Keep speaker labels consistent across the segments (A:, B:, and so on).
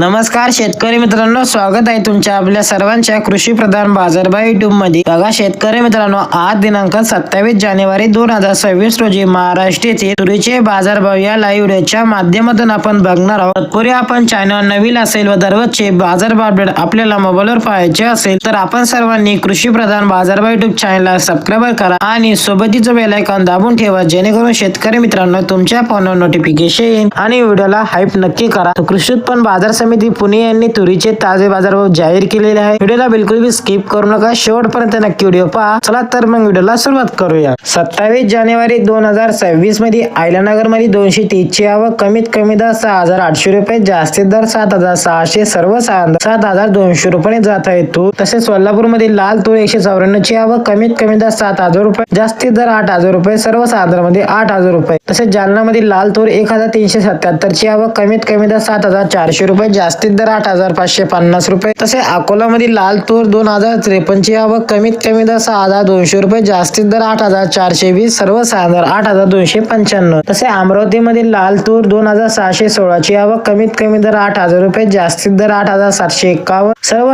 A: नमस्कार शेतकरी मित्रांनो स्वागत आहे तुमच्या आपल्या सर्वांच्या कृषी प्रधान बाजारभाव युट्यूबमध्ये. बघा शेतकरी मित्रांनो आज दिनांक सत्तावीस जानेवारी दोन हजार सव्वीस रोजी महाराष्ट्र येथे तुरीचे बाजारभाव या लाईव्ह व्हिडिओच्या माध्यमातून आपण बघणार आहोत. तत्पूर्वी आपण चॅनल नवीन असेल व दररोजचे बाजारभाव अपडेट आपल्याला मोबाईलवर पाहायचे असेल तर आपण सर्वांनी कृषी प्रधान बाजारभाव युट्यूब चॅनलला सबस्क्राईब करा आणि सोबतीच बेलायकॉन दाबून ठेवा जेणेकरून शेतकरी मित्रांनो तुमच्या फोनवर नोटिफिकेशन येईल आणि व्हिडिओला हाईप नक्की करा. कृषी उत्पन्न बाजार समिती पुणे यांनी तुरीचे ताजे बाजारभाव जाहीर केलेले आहे व्हिडिओला बिलकुल बी स्किप करू नका. शेवटपर्यंत नक्की व्हिडिओ पहा. चला तर मग व्हिडिओला सुरुवात करूया. सत्तावीस जानेवारी दोन हजार सव्वीसमध्ये आयलानगरमध्ये दोनशे तीस ची आवक कमीत कमी दर सहा हजार आठशे रुपये जास्तीत दर सात हजार सहाशे सर्व सात हजार दोनशे रुपये जात आहे तूर तसेच सोलापूरमध्ये लाल तूर एकशे चौऱ्याण्णव ची आवक कमीत कमी दर सात हजार रुपये जास्तीत दर आठ हजार रुपये सर्वमध्ये आठ हजार रुपये. तसेच जालना मध्ये लाल तूर एक हजार तीनशे सत्याहत्तर ची आवक कमीत कमी दर सात हजार चारशे रुपये जास्तीत दर आठ हजार पाचशे पन्नास रुपये. तसे अकोलामध्ये लाल तूर दोन हजार त्रेपन्नची व कमीत कमी दर सहा हजार दोनशे रुपये जास्तीत दर आठ हजार चारशे वीस सर्व आठ हजार दोनशे पंच्याण्णव. तसे अमरावतीमध्ये लाल तूर दोन हजार सहाशे सोळाची व कमीत कमी दर आठ हजार रुपये जास्तीत दर आठ हजार सातशे एकावन्न सर्व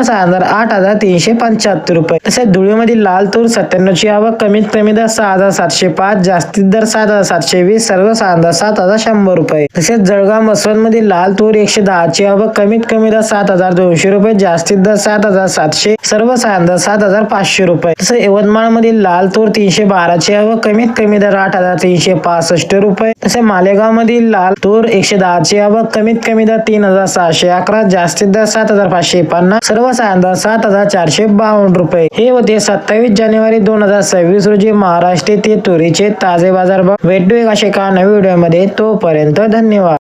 A: आठ हजार तीनशे पंच्याहत्तर रुपये. तसेच धुळेमध्ये लाल तूर सत्त्याण्णवची व कमीत कमी दर सहा हजार सातशे पाच जास्तीत दर सात हजार सातशे वीस सर्व सात हजार शंभर रुपये. तसेच जळगाव मसवडमध्ये लाल तूर एकशे दहाची व कमीत कमी दर सात हजार दोनशे रुपये जास्तीत दर सात हजार सातशे सर्व सात हजार पाचशे रुपये. तसं यवतमाळ मधील लाल तूर तीनशे बाराचे व कमीत कमी दर आठ हजार तीनशे पासष्ट रुपये. तसे मालेगाव मधील लाल तूर एकशे दहाचे व कमीत कमी दर तीन हजार सहाशे अकरा जास्तीत दर सात हजार पाचशे पन्नास सर्व सात हजार चारशे बावन्न रुपये. हे होते सत्तावीस जानेवारी दोन हजार सव्वीस रोजी महाराष्ट्र ते तुरीचे ताजे बाजारभाव भेटू एक असे का नवीन व्हिडिओमध्ये तोपर्यंत धन्यवाद.